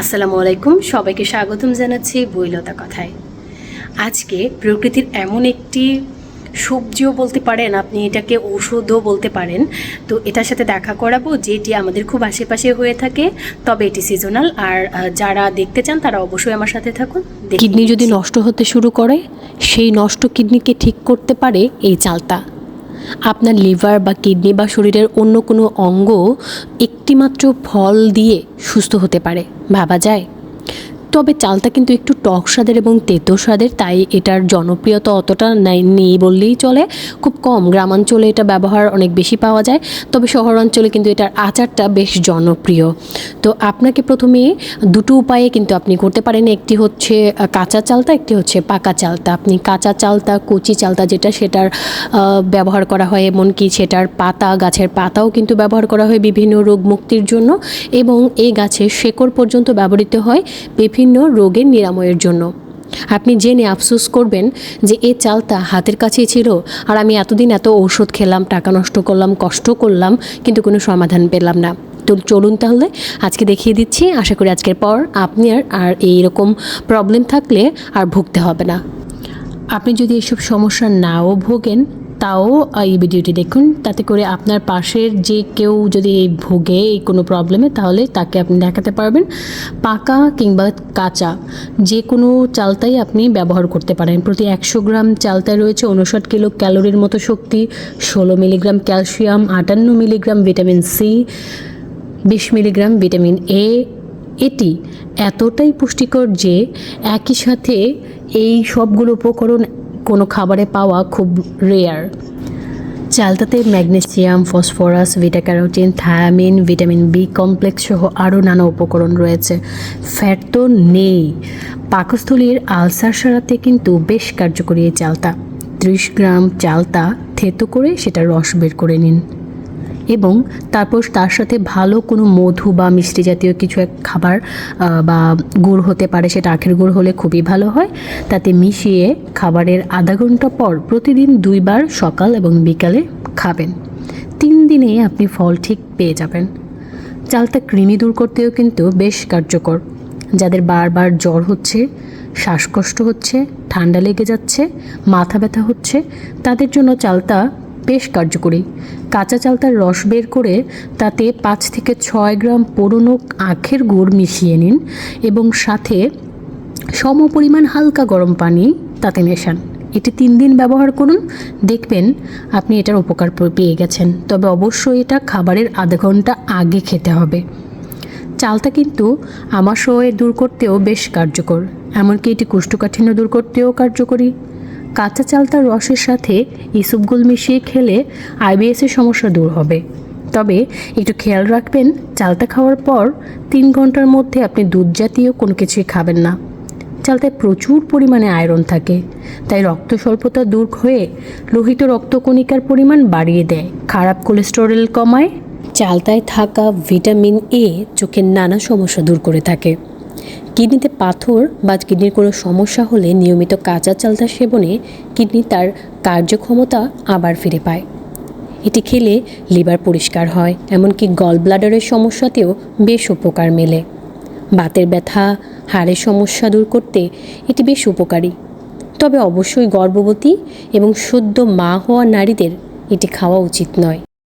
আসসালামু আলাইকুম সবাইকে স্বাগতম জানাচ্ছি বইলতা কথায়। আজকে প্রকৃতির এমন একটি সবজিও বলতে পারেন আপনি এটাকে ঔষধও বলতে পারেন। তো এটার সাথে দেখা করাবো যেটি আমাদের খুব আশেপাশে হয়ে থাকে তবে এটি সিজনাল আর যারা দেখতে চান তারা অবশ্যই আমার সাথে থাকুন কিডনি যদি নষ্ট হতে শুরু করে সেই নষ্ট কিডনিকে ঠিক করতে পারে এই চালটা। আপনার লিভার বা কিডনি বা শরীরের অন্য কোনো অঙ্গ একটিমাত্র ফল দিয়ে সুস্থ হতে পারে। ভাবা যায়? তবে চালটা কিন্তু একটু টক স্বাদের এবং তেতো স্বাদের, তাই এটার জনপ্রিয়তা অতটা নাই বললেই চলে। খুব কম গ্রামাঞ্চলে এটা ব্যবহার অনেক বেশি পাওয়া যায়, তবে শহরাঞ্চলে কিন্তু এটার আচারটা বেশ জনপ্রিয়। তো আপনাকে প্রথমে দুটো উপায়ে কিন্তু আপনি করতে পারেন। একটি হচ্ছে কাঁচা চালতা, একটি হচ্ছে পাকা চালতা। আপনি কাঁচা চালতা, কচি চালতা যেটা সেটার ব্যবহার করা হয়, এমনকি সেটার পাতা, গাছের পাতাও কিন্তু ব্যবহার করা হয় বিভিন্ন রোগ মুক্তির জন্য এবং এই গাছের শেকড় পর্যন্ত ব্যবহৃত হয় বিভিন্ন রোগের নিরাময়ের জন্য। আপনি জেনে আফসোস করবেন যে এই চালটা হাতের কাছেই ছিল আর আমি এতদিন এত ঔষধ খেলাম, টাকা নষ্ট করলাম, কষ্ট করলাম, কিন্তু কোনো সমাধান পেলাম না। তো চলুন তাহলে আজকে দেখিয়ে দিচ্ছি। আশা করি আজকের পর আপনি আর আর এইরকম প্রবলেম থাকলে আর ভুগতে হবে না। আপনি যদি এসব সমস্যা নাও ভোগেন তাও এই ভিডিওটি দেখুন। তাতে করে আপনার পাশের যে কেউ যদি ভোগে এই কোনো প্রবলেমে তাহলে তাকে আপনি দেখাতে পারবেন। পাকা কিংবা কাঁচা, যে কোনো চালতাই আপনি ব্যবহার করতে পারেন। প্রতি একশো গ্রাম চালতায় রয়েছে উনষাট কিলো ক্যালোরির মতো শক্তি, ষোলো মিলিগ্রাম ক্যালসিয়াম, আটান্ন মিলিগ্রাম ভিটামিন সি, বিশ মিলিগ্রাম ভিটামিন এ। এটি এতটাই পুষ্টিকর যে, একই সাথে এই সবগুলো উপকরণ কোনো খাবারে পাওয়া খুব rare চালতাতে magnesium, phosphorus beta carotene thiamine, vitamin B complex সহ আরও নানা উপকরণ রয়েছে। ফ্যাট তো নেই। পাকস্থলীর আলসার সারাতে কিন্তু বেশ কার্যকরী এই চালতা। ত্রিশ গ্রাম চালতা থেতো করে সেটা রস বের করে নিন। এবং তারপর তার সাথে ভালো কোনো মধু বা মিষ্টি জাতীয় কিছু এক খাবার বা গুড় হতে পারে, সেটা আখের গুড় হলে খুবই ভালো হয়। তাতে মিশিয়ে খাবারের আধা ঘণ্টা পর প্রতিদিন দুইবার সকাল এবং বিকালে খাবেন। তিন দিনে আপনি ফল ঠিক পেয়ে যাবেন। চালটা কৃমি দূর করতেও কিন্তু বেশ কার্যকর। যাদের বারবার জ্বর হচ্ছে, শ্বাসকষ্ট হচ্ছে, ঠান্ডা লেগে যাচ্ছে, মাথা ব্যথা হচ্ছে, তাদের জন্য চালতা বেশ কার্যকরী। কাঁচা চালতার রস বের করে তাতে পাঁচ থেকে ছয় গ্রাম পুরনো আখের গুড় মিশিয়ে নিন এবং সাথে সম পরিমাণ হালকা গরম পানি তাতে মেশান। এটি তিন দিন ব্যবহার করুন। দেখবেন আপনি এটার উপকার পেয়ে গেছেন। তবে অবশ্যই এটা খাবারের আধ ঘণ্টা আগে খেতে হবে। চালটা কিন্তু আমাশয় দূর করতেও বেশ কার্যকর। এমনকি এটি কোষ্ঠকাঠিন্য দূর করতেও কার্যকরী। কাঁচা চালতার রসের সাথে ইসুপগুল মিশিয়ে খেলে আইবিএসের সমস্যা দূর হবে। তবে একটু খেয়াল রাখবেন, চালতা খাওয়ার পর তিন ঘণ্টার মধ্যে আপনি দুধ জাতীয় কোনো কিছুই খাবেন না। চালতায় প্রচুর পরিমাণে আয়রন থাকে, তাই রক্ত স্বল্পতা দূর হয়ে লোহিত রক্তকণিকার পরিমাণ বাড়িয়ে দেয়। খারাপ কোলেস্টেরল কমায়, চালতায় থাকা ভিটামিন এ চোখের নানা সমস্যা দূর করে থাকে। কিডনিতে পাথর বা কিডনির কোনো সমস্যা হলে নিয়মিত কাঁচা চালতা সেবনে কিডনি তার কার্যক্ষমতা আবার ফিরে পায়। এটি খেলে লিভার পরিষ্কার হয়, এমনকি গল ব্লাডারের সমস্যাতেও বেশ উপকার মেলে। বাতের ব্যথা, হাড়ের সমস্যা দূর করতে এটি বেশ উপকারী। তবে অবশ্যই গর্ভবতী এবং সদ্য মা হওয়া নারীদের এটি খাওয়া উচিত নয়।